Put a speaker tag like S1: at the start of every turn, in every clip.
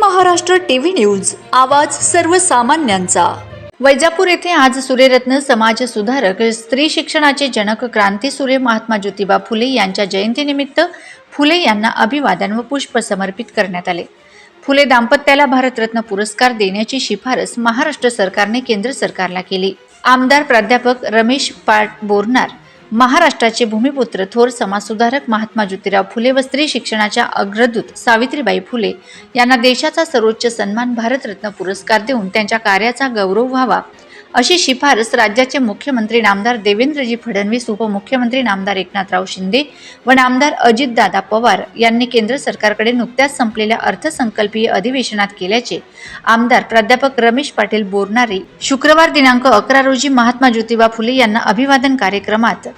S1: Maharashtra TV news आवाज सर्वसामान्यांचा. वैजापूर येथे आज सूर्यरत्न समाज सुधारक स्त्री शिक्षणाचे जनक क्रांती सूर्य महात्मा ज्योतिबा फुले यांच्या जयंतीनिमित्त फुले यांना अभिवादन व पुष्प समर्पित करण्यात आले. फुले दाम्पत्याला भारतरत्न पुरस्कार देण्याची शिफारस महाराष्ट्र सरकारने केंद्र सरकारला केली. आमदार प्राध्यापक रमेश पाट बोरनार महाराष्ट्राचे भूमिपुत्र थोर समाजसुधारक महात्मा ज्योतिराव फुले व स्त्री शिक्षणाच्या अग्रदूत सावित्रीबाई फुले यांना देशाचा सर्वोच्च सन्मान भारतरत्न पुरस्कार देऊन त्यांच्या कार्याचा गौरव व्हावा. अशी शिफारस राज्याचे मुख्यमंत्री नामदार देवेंद्रजी फडणवीस उपमुख्यमंत्री नामदार एकनाथराव शिंदे व नामदार अजितदादा पवार यांनी केंद्र सरकारकडे नुकत्याच संपलेल्या अर्थसंकल्पीय अधिवेशनात केल्याचे आमदार प्राध्यापक रमेश पाटील बोरणारे शुक्रवार दिनांक अकरा रोजी महात्मा ज्योतिबा फुले यांना अभिवादन कार्यक्रमात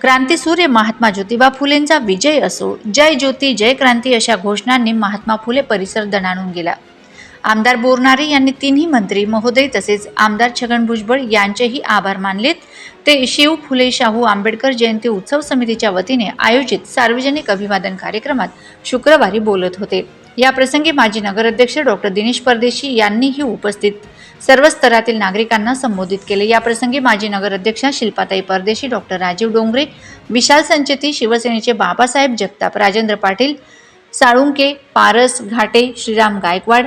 S1: क्रांतीसूर्य महात्मा ज्योतिबा फुलेंचा विजय असो जय ज्योती जय क्रांती अशा घोषणांनी महात्मा फुले परिसर दणाणून गेला. आमदार बोरनारे यांनी तिन्ही मंत्री महोदय तसेच आमदार छगन भुजबळ यांचेही आभार मानलेत. ते शिव फुले शाहू आंबेडकर जयंती उत्सव समितीच्या वतीने आयोजित सार्वजनिक अभिवादन कार्यक्रमात शुक्रवारी बोलत होते. याप्रसंगी माजी नगराध्यक्ष डॉक्टर दिनेश परदेशी यांनीही उपस्थित सर्व स्तरातील नागरिकांना संबोधित केले. या प्रसंगी माजी नगराध्यक्षा शिल्पाताई परदेशी डॉक्टर राजीव डोंगरे विशाल संचेती शिवसेनेचे बाबासाहेब जगताप राजेंद्र पाटील साळुंके पारस घाटे श्रीराम गायकवाड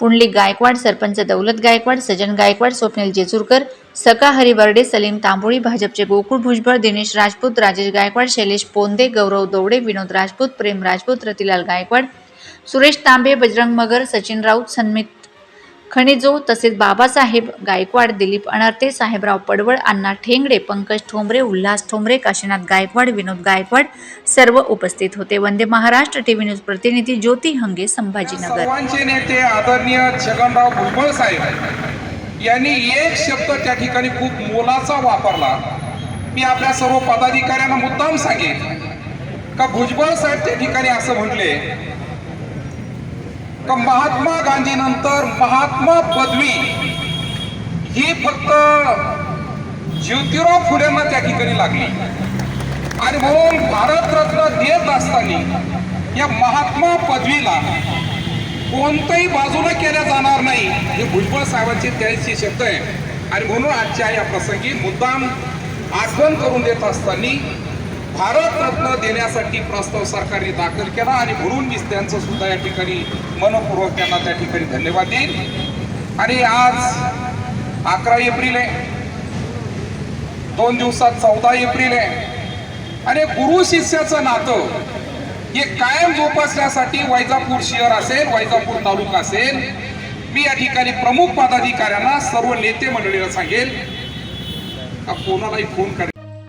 S1: पुंडलिक गायकवाड सरपंच दौलत गायकवाड सजन गायकवाड स्वप्नील जेचुरकर सका हरिबर्डे सलीम तांबोळी भाजपचे गोकुळ भुजबळ दिनेश राजपूत राजेश गायकवाड शैलेश पोंदे गौरव दौडे विनोद राजपूत प्रेम राजपूत रतिलाल गायकवाड सुरेश तांबे बजरंग मगर सचिन राऊत सन्मित खनिजो तसेच बाबासाहेब गायकवाड दिलीप अनर्ते साहेबराव पडवळ अण्णा ठेंगडे पंकज ठोंबरे उल्हास ठोंबरे काशीनाथ गायकवाड विनोद गायकवाड सर्व उपस्थित होते. वंदे महाराष्ट्र टीव्ही न्यूज प्रतिनिधी ज्योती हंगे संभाजीनगर.
S2: नेते आदरणीय छगनराव भुजबळ साहेब यांनी एक शब्द त्या ठिकाणी खूप मोलाचा वापरला. मी आपल्या सर्व पदाधिकाऱ्यांना मुद्दाम सांगेन का भुजबळ साहेब त्या ठिकाणी असं म्हटले का महात्मा गांधी नंतर महात्मा पदवी ही फक्त ज्योतिराव फुलेंना त्या ठिकाणी लागली. आणि म्हणून भारतरत्न देत असताना या महात्मा पदवीला कोणत्याही बाजूला केल्या जाणार नाही हे भुजबळ साहेबांचे त्याचे शब्द आहे. आणि म्हणून आजच्या या प्रसंगी मुद्दाम आठवण करून देत असताना भारतरत्न देण्यासाठी प्रस्ताव सरकारने दाखल केला आणि म्हणून मी त्यांचं सुद्धा या ठिकाणी मनपूर्वक त्यांना त्या ठिकाणी धन्यवाद देईन. आणि आज अकरा एप्रिल आहे. दोन दिवसात चौदा एप्रिल आहे. आणि गुरु शिष्याचं नातं हे कायम जोपासण्यासाठी वैजापूर शहर असेल वैजापूर तालुका असेल मी या ठिकाणी प्रमुख पदाधिकाऱ्यांना सर्व नेते मंडळीला सांगेल का कोणालाही फोन करेल